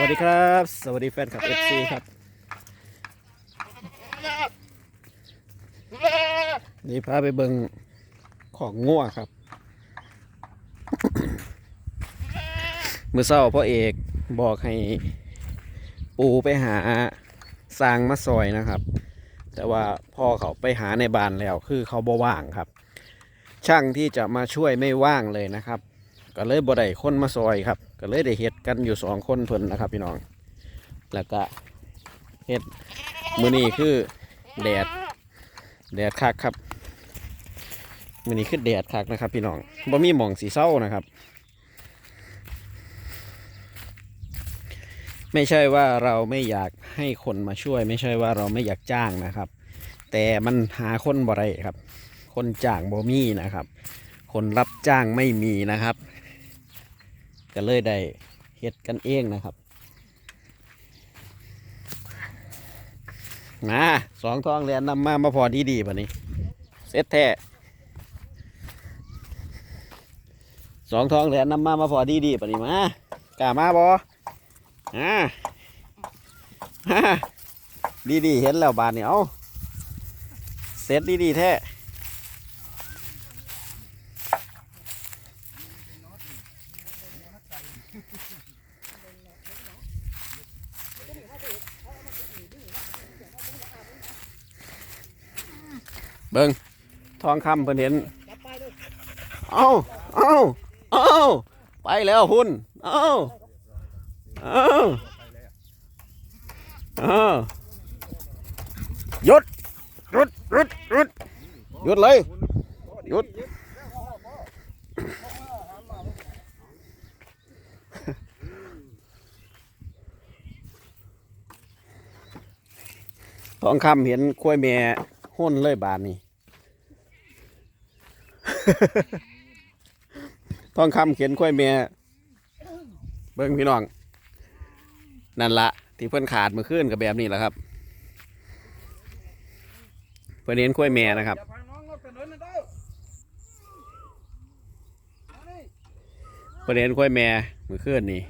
วัสดีครับ สวัสดีแฟนคลับ FC ครับ นี่พาไปเบิงของง่วครับมือเศร้าพ่อเอกบอกให้ปูไปหาสร้างมาซอยนะครับ แต่ว่าพ่อเขาไปหาในบ้านแล้ว คือเขาบ่ว่างครับ ช่างที่จะมาช่วยไม่ว่างเลยนะครับ ก็เลยบ่ได้คนมาซอยครับ ก็เลยได้เฮ็ดกันอยู่สองคนเพิ่นนะครับ พี่น้อง แล้วก็เฮ็ดมือนี้คือแดด แดดคักครับมือนี้คือแดดคักนะครับ พี่น้องบ่มีหมองสีเศร้านะครับ ไม่ใช่ว่าเราไม่อยากให้คนมาช่วย ไม่ใช่ว่าเราไม่อยากจ้างนะครับ แต่มันหาคนบ่ได้ครับ คนจ้างบ่มีนะครับ คนรับจ้างไม่มีนะครับ ก็เลยได้เฮ็ดกันเองนะครับนะสองทองเรียนนำมามาพอดีดีป่ะนี้เซ็ตแท้สองทองเรียนนำมามาพอดีดีป่ะนี้มากล้ามาบออ่าฮ่าดีดีเห็นแล้วบานนี่เอาเซ็ตดีดีแท้ เบิงทองคำเพิ่นเห็น เอาเอาเอาไปแล้วหุ่นเอาเอาเอาหยุดหยุดหยุดหยุดหยุดเลยหยุดทองคำเห็นกล้วยแม่ หุ่นเลยบานนี้ทองคำเขียนกล้วยแม่เบิ้งพี่น้อง นั่นละที่เพิ่อนขาดมื่อคืนกับแบบนี้แหละครับ เพิ่นเห็นกล้วยแม่นะครับอย่าพังน้อนนนะเด้อมานี่เพิ่นเห็นกล้วยม่เมื่อคืนนี่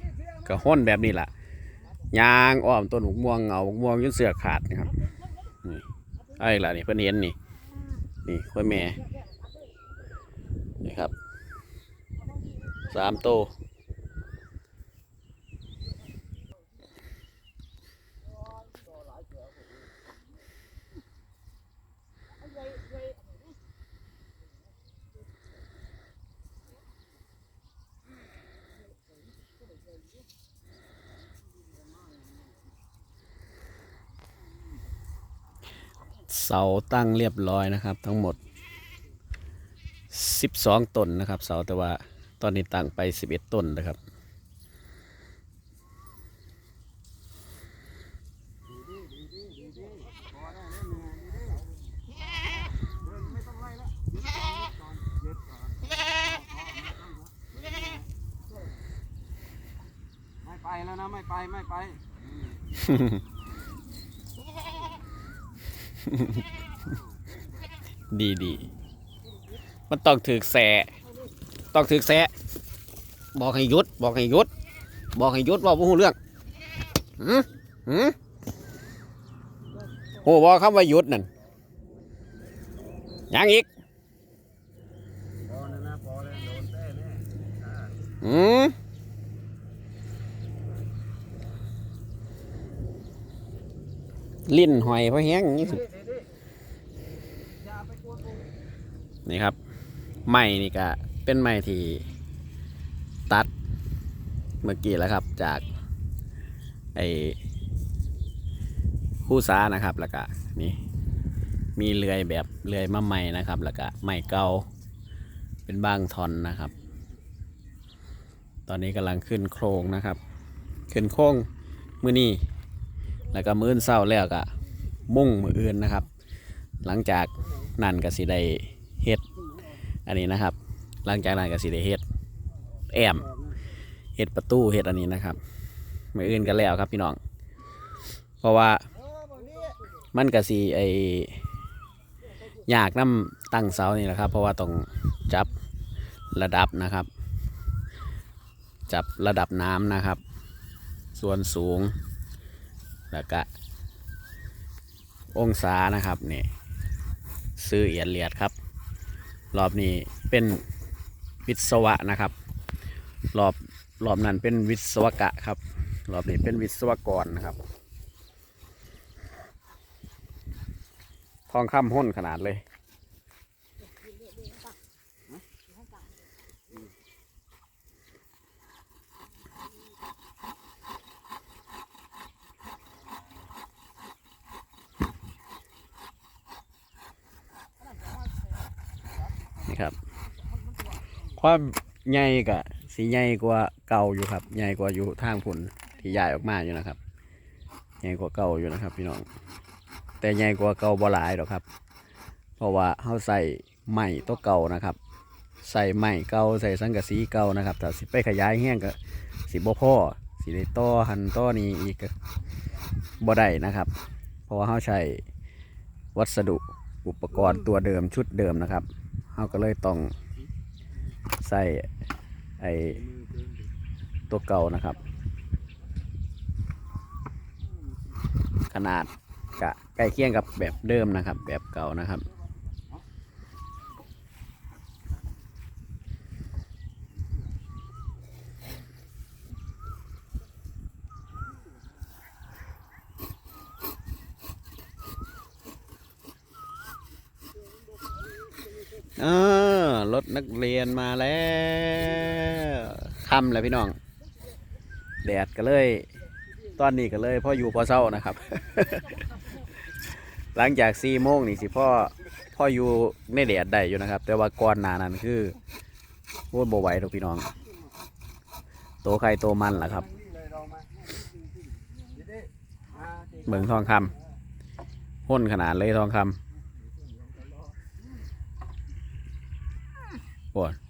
ก็ห้นแบบนี้ล่ะยางอ้อมต้นหกม่วงเอาหกม่วงจนเสือขาดนะครับนี่ อะไรล่ะนี่เพื่อนเห็นนี่ นี่กล้อยแม่นี่ครับสามโต เสาตั้งเรียบร้อยนะครับ ทั้งหมด 12 ต้นนะครับ เสาแต่ว่าตอนนี้ตั้งไป 11 ต้นนะครับไม่ไปแล้วนะ ไม่ไป ไม่ไป ดีดีมันต้องถือแสต้องถือแสบอกให้ยุด บอกให้ยุด บอกให้ยุดว่าผู้เรื่องหืมหืมโอ้บอกคำว่าหยุดนั่นยังอีกอืมลิ้นหอยเพราะแห้งอย่างนี้สิอย่าไปกลัวกู นี่ครับไม้นี่ก็เป็นไม้ที่ตัดเมื่อกี้แล้วครับจากไอ้คู่ซานะครับแล้วก็นี่มีเลื่อยแบบเลื่อยมาใหม่นะครับแล้วก็ไม้เก่าเป็นบางทอนนะครับ ตอนนี้กำลังขึ้นโครงนะครับ ขึ้นโครงมือนี้แล้วก็มื้อนเศร้าแล้วก็มุ่งมืออื่นนะครับ หลังจากนั่นก็สิได้ เฮ็ด อันนี้นะครับ หลังจากนั้นก็สิได้เฮ็ดแอมเฮ็ดประตูเฮ็ดอันนี้นะครับมืออื่นกันแล้วครับพี่น้อง เพราะว่ามันก็สิไออยากน้ำตั้งเสานี่แหละครับ เพราะว่าต้องจับระดับนะครับ จับระดับน้ำนะครับ ส่วนสูง แล้วก็องศานะครับนี่ซื้อเอียดเลียดครับ รอบนี้เป็นวิศวะนะครับ รอบรอบนั้นเป็นวิศวกะครับ รอบนี้เป็นวิศวกรนะครับ ทองคำห้นขนาดเลย ครับ ความใหญ่กะสีใหญ่กว่าเก่าอยู่ครับ ใหญ่กว่าอยู่ทางผลที่ใหญ่ออกมาอยู่นะครับ ใหญ่กว่าเก่าอยู่นะครับ พี่น้อง แต่ใหญ่กว่าเก่าบ่หลายหรอกครับ เพราะว่าเขาใส่ไม้ตัวเก่านะครับ ใส่ไม้เก่าใส่สังกะสีเก่านะครับแต่สิไปขยายแห้งก็สิบ่พ่อสิได้ต่อหันต่อนี้อีกบ่ได้นะครับ เพราะว่าเขาใช้วัสดุอุปกรณ์ตัวเดิมชุดเดิมนะครับ เขาก็เลยต้องใส่ไอตัวเก่านะครับ ขนาดกะใกล้เคียงกับแบบเดิมนะครับ แบบเก่านะครับ เออรถนักเรียนมาแล้วค่ำแล้วพี่น้อง แดดก็เลย ตอนนี้ก็เลยพ่ออยู่พ่อเศร้านะครับ หลังจากสี่โมงนี่สิพ่อพ่ออยู่ในแดดได้อยู่นะครับ แต่ว่าก่อนหนานั้นคือพูดโบไหวทุกพี่น้อง โตใครโตมันล่ะครับเบิ่งทองคำห้นขนาดเลยทองคำ โ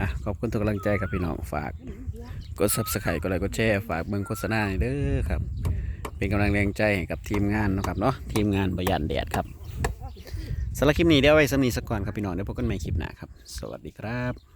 อะขอบคุณทุกกำลังใจครับพี่น้องฝาก กด subscribe กดไลค์กดแชร์ฝากเบิ่งโฆษณาเด้อครับ เป็นกำลังแรงใจให้กับทีมงานนะครับเนาะทีมงานบยันแดดครับสำหรับคลิปนี้เดี๋ยวไว้สำนีสักก่อนครับพี่น้องเดี๋ยวพบกันใหม่คลิปหน้าครับ สวัสดีครับ